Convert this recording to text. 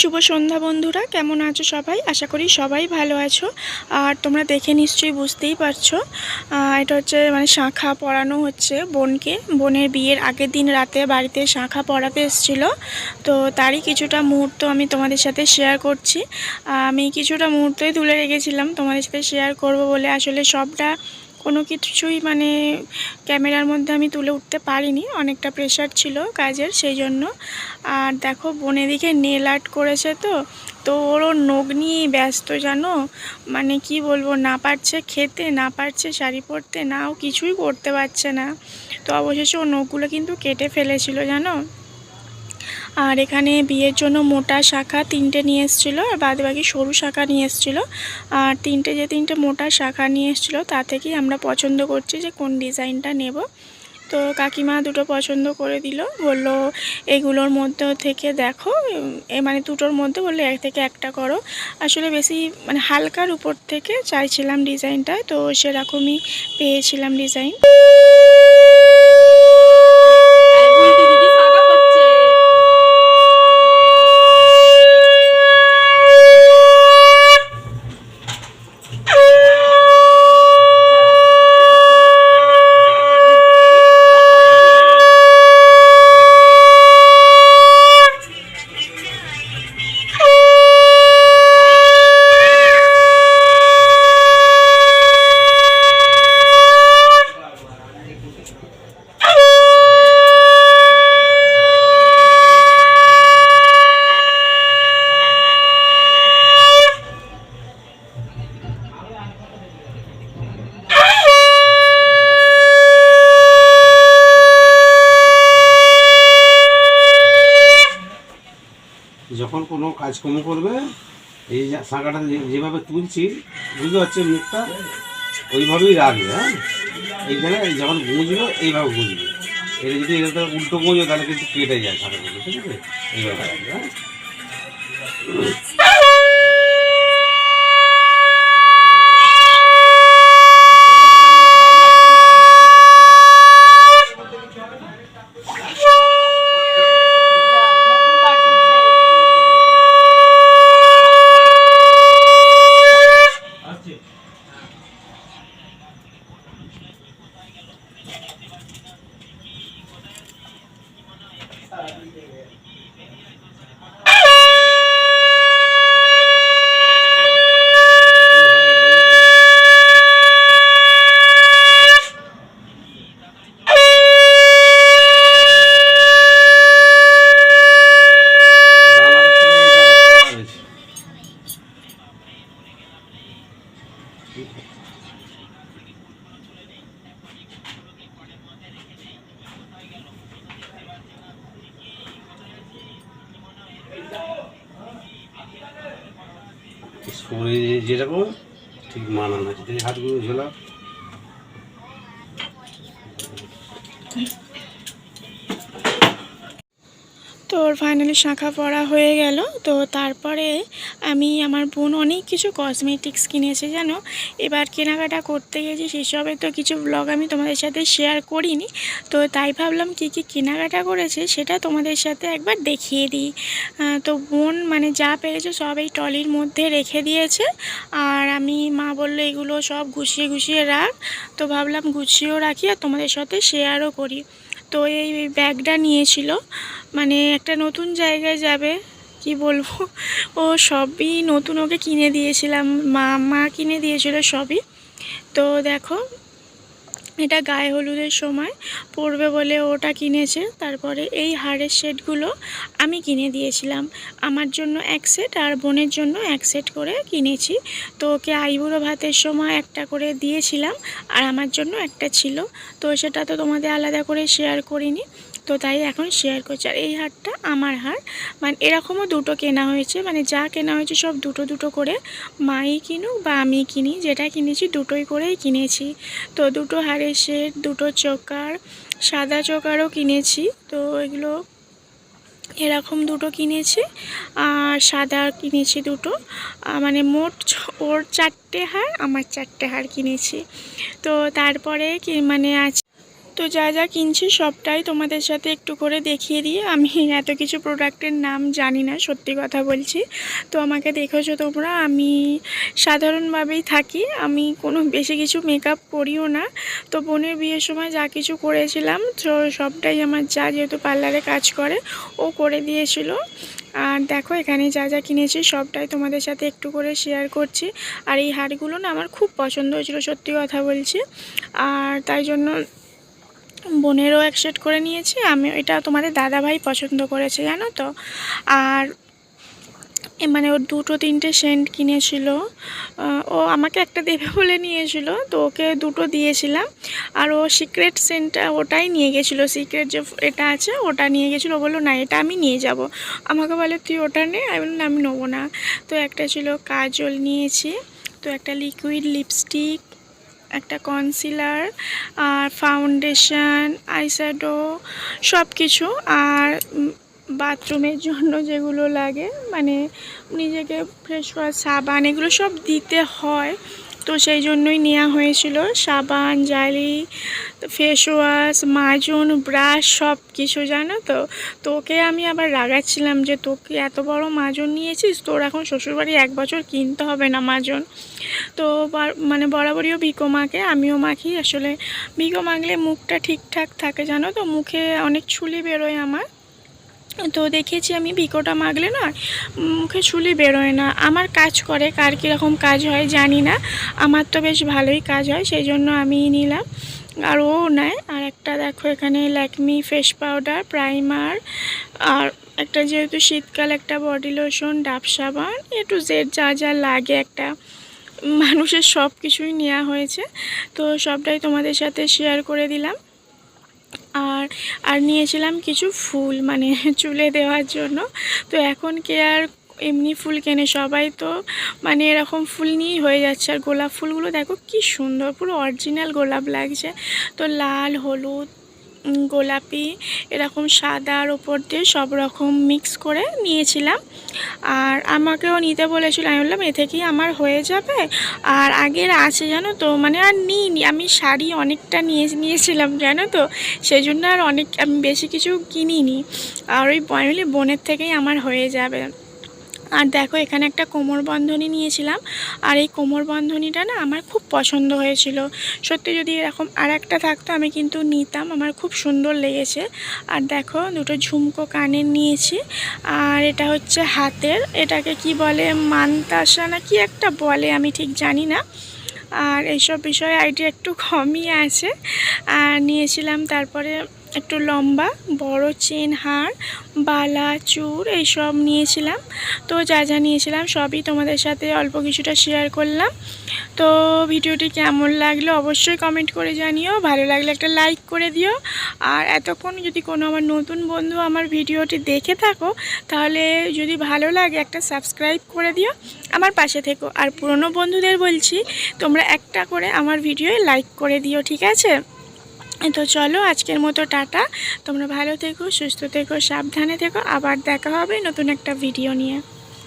শুভ সন্ধ্যা বন্ধুরা, কেমন আছো সবাই? আশা করি সবাই ভালো আছো। আর তোমরা দেখে নিশ্চয়ই বুঝতেই পারছ এটা হচ্ছে মানে শাঁখা পরানো হচ্ছে বোনকে। বোনের বিয়ের আগের দিন রাতে বাড়িতে শাঁখা পরাতে এসেছিল। তো তারই কিছুটা মুহূর্ত আমি তোমাদের সাথে শেয়ার করছি। আমি কিছুটা মুহূর্তই তুলে রেখেছিলাম তোমাদের সাথে শেয়ার করব বলে। আসলে সবটা কোনো কিছুই মানে ক্যামেরার মধ্যে আমি তুলে উঠতে পারিনি। অনেকটা প্রেশার ছিল কাজের সেই জন্য। আর দেখো, বোন এদিকে নেল আর্ট করেছে তো তো ওরও নখ নিয়ে ব্যস্ত জানো? মানে কি বলব, না পারছে খেতে, না পারছে শাড়ি পরতে, না ও কিছুই করতে পারছে না। তো অবশেষে ও নখগুলো কিন্তু কেটে ফেলেছিল জানো? আর এখানে বিয়ের জন্য মোটা শাখা তিনটে নিয়ে এসেছিল, আর বাদ বাকি সরু শাখা নিয়ে এসেছিল। আর তিনটে যে তিনটে মোটা শাখা নিয়ে এসেছিল, তা থেকেই আমরা পছন্দ করছি যে কোন ডিজাইনটা নেব। তো কাকিমা দুটো পছন্দ করে দিল, বলল, এগুলোর মধ্যে থেকে দেখো মানে দুটোর মধ্যে বলল এক থেকে একটা করো। আসলে বেশি মানে হালকার উপর থেকে চাইছিলাম ডিজাইনটা, তো সেরকমই পেয়েছিলাম ডিজাইন। কোনো কাজকর্ম করবে, এই শাঁখাটা যেভাবে তুলছি, বুঝতে পারছি মুখটা? ওইভাবেই রাখবে হ্যাঁ? এইখানে এই যখন গুঁজবে, এইভাবে গুঁজবে। এটা যদি এটা উল্টো গুঁজবে তাহলে কিন্তু কেটে যায় শাঁখাগুলো ঠিক আছে? এইভাবে রাখবে হ্যাঁ জানালার থেকে এই জায়গাটা করা হয়েছে। শরীরে যেরকম ঠিক মানানো আছে। যদি হাতগুলো ঝোলা তো ওর ফাইনালি শাঁখা পড়া হয়ে গেল। তো তারপরে আমি আমার বোন অনেক কিছু কসমেটিক্স কিনেছে, জানো? এবার কেনাকাটা করতে গেছি সেসবে তো কিছু ব্লগ আমি তোমাদের সাথে শেয়ার করিনি। তো তাই ভাবলাম কী কী কেনাকাটা করেছে সেটা তোমাদের সাথে একবার দেখিয়ে দিই। তো বোন মানে যা পেরেছে সব এই টলির মধ্যে রেখে দিয়েছে। আর আমি, মা বলল, এগুলো সব গুছিয়ে গুছিয়ে রাখ। তো ভাবলাম গুছিয়েও রাখি আর তোমাদের সাথে শেয়ারও করি। তো এই ব্যাগটা নিয়েছিল। মানে একটা নতুন জায়গায় যাবে, কি বলব? ও সবই নতুন ওকে কিনে দিয়েছিলাম, মা মা কিনে দিয়েছিল সবই। তো দেখো এটা গায়ে হলুদের সময়। পড়বে বলে ওটা কিনেছে। তারপরে এই হাড়ের সেটগুলো আমি কিনে দিয়েছিলাম। আমার জন্য এক সেট আর বোনের জন্য এক সেট করে কিনেছি। তো ওকে আইবুড়ো ভাতের সময় একটা করে দিয়েছিলাম। আর আমার জন্য একটা ছিল। তো সেটা তো তোমাদের আলাদা করে শেয়ার করিনি। তো তাই এখন শেয়ার করছি। আর এই হারটা আমার হার। মানে এরকমও দুটো কেনা হয়েছে। মানে যা কেনা হয়েছে সব দুটো দুটো করে মাই কিনুক বা আমি কিনি। যেটা কিনেছি দুটোই করেই কিনেছি। তো দুটো হারের সেট দুটো চোকার, সাদা চোকারও কিনেছি। তো এগুলো এরকম দুটো কিনেছি। আর সাদা কিনেছি দুটো। মানে মোট ওর চারটে হার, আমার চারটে হার কিনেছি। তো তারপরে কি মানে আজ তো যা যা কিনছি সবটাই তোমাদের সাথে একটু করে দেখিয়ে দিই আমি এত কিছু প্রোডাক্টের নাম জানি না, সত্যি কথা বলছি। তো আমাকে দেখেছ তোমরা, আমি সাধারণভাবেই থাকি। আমি কোনো বেশি কিছু মেকআপ করিও না। তো বোনের বিয়ের সময় যা কিছু করেছিলাম, তো সবটাই আমার যা যেহেতু পার্লারে কাজ করে, ও করে দিয়েছিল। আর দেখো, এখানে যা যা কিনেছি, সবটাই তোমাদের সাথে একটু করে শেয়ার করছি। আর এই হারগুলো না আমার খুব পছন্দ হয়েছিল, সত্যি কথা বলছি। আর তাই জন্য বোনেরও এক সেট করে নিয়েছি। আমি এটা তোমাদের দাদাভাই পছন্দ করেছে, জানো তো? আর মানে ওর দুটো তিনটে সেন্ট কিনেছিল। ও আমাকে একটা দেবে বলে নিয়েছিল, তো ওকে দুটো দিয়েছিলাম। আর ও সিক্রেট সেন্টটা ওটাই নিয়ে গেছিল। সিক্রেট যে এটা আছে, ওটা নিয়ে গেছিল। বলল, না, এটা আমি নিয়ে যাব। আমাকে বলে, তুই ওটা নে। আমি বললাম আমি নেব না। তো একটা ছিল কাজল নিয়েছি, তো একটা লিকুইড লিপস্টিক একটা কনসিলার আর ফাউন্ডেশন আইস্যাডো সব কিছু আর বাথরুমের জন্য যেগুলো লাগে মানে নিজেকে ফ্রেশ করার সাবান, এগুলো সব দিতে হয়। তো সেই জন্যই নেওয়া হয়েছিল। সাবান, জালি ফেস ওয়াশ মাজন ব্রাশ সব কিছু জানো তো? তোকে আমি আবার রাগাচ্ছিলাম যে তোকে এত বড় মাজন নিয়েছিস? তোর এখন শ্বশুরবাড়ি এক বছর কিনতে হবে না মাজন। তো মানে বরাবরইও ভিকো মাকে আমিও মাখি। আসলে ভিকো মাখলে মুখটা ঠিকঠাক থাকে, জানো তো? মুখে অনেক ছুলি বেরোয় আমার। তো দেখেছি আমি ভিকোটা মাগলে না, মুখে ছুলি বেরোয় না। আমার কাজ করে, কার কীরকম কাজ হয় জানি না। আমার তো বেশ ভালোই কাজ হয়, সেই জন্য আমি নিলাম। আর ও নেয়। আর একটা দেখো এখানে ল্যাকমি ফেস পাউডার, প্রাইমার, আর একটা যেহেতু শীতকাল, একটা বডি লোশন, ডাব সাবান, এ টু জেড যা যা লাগে একটা। মানুষের সব কিছুই নেওয়া হয়েছে। তো সবটাই তোমাদের সাথে শেয়ার করে দিলাম। আর আর নিয়েছিলাম কিছু ফুল মানে চুলে দেওয়ার জন্য। তো এখন কে আর এমনি ফুল কেনে? সবাই তো মানে এরকম ফুল নিয়েই হয়ে যাচ্ছে। আর গোলাপ ফুলগুলো দেখো কি সুন্দর, পুরো অরিজিনাল গোলাপ লাগছে। তো লাল, হলুদ গোলাপি, এরকম সাদার ওপর দিয়ে সব রকম মিক্স করে নিয়েছিলাম। আর আমাকেও নিতে বলেছিল, আমি বললাম, এ থেকেই আমার হয়ে যাবে। আর আগের আছে, জানো তো মানে আর নিইনি, আমি শাড়ি অনেকটা নিয়ে, নিয়েছিলাম, জানো তো? সেই জন্য আর অনেক, আমি বেশি কিছু কিনিনি। আর ওই বয়লি বোনের থেকেই আমার হয়ে যাবে। আর দেখো, এখানে একটা কোমর বন্ধনী নিয়েছিলাম। আর এই কোমর বন্ধনীটা না আমার খুব পছন্দ হয়েছিল। সত্যি যদি এরকম আর একটা থাকতো, আমি কিন্তু নিতাম। আমার খুব সুন্দর লেগেছে। আর দেখো, দুটো ঝুমকো কানের নিয়েছি। আর এটা হচ্ছে হাতের। এটাকে কি বলে? মানতাসা না কি একটা বলে? আমি ঠিক জানি না। আর এইসব বিষয়ে আইডিয়া একটু কমই আছে। আর নিয়েছিলাম তারপরে একটু লম্বা, বড় চেন, হার, বালা চূড় এইসব নিয়েছিলাম। তো যা যা নিয়েছিলাম সবই তোমাদের সাথে অল্প কিছুটা শেয়ার করলাম। তো ভিডিওটি কেমন লাগল অবশ্যই কমেন্ট করে জানিও। ভালো লাগলে একটা লাইক করে দিও। আর এতক্ষণ যদি কোনো আমার নতুন বন্ধু আমার ভিডিওটি দেখে থাকো, তাহলে যদি ভালো লাগে একটা সাবস্ক্রাইব করে দিও। আমার পাশে থেকো। আর পুরনো বন্ধুদের বলছি, তোমরা একটা করে আমার ভিডিওয়ে লাইক করে দিও, ঠিক আছে? তো চলো আজকের মতো টাটা। তোমরা ভালো থেকো, সুস্থ থেকো, সাবধানে থেকো। আবার দেখা হবে নতুন একটা ভিডিও নিয়ে।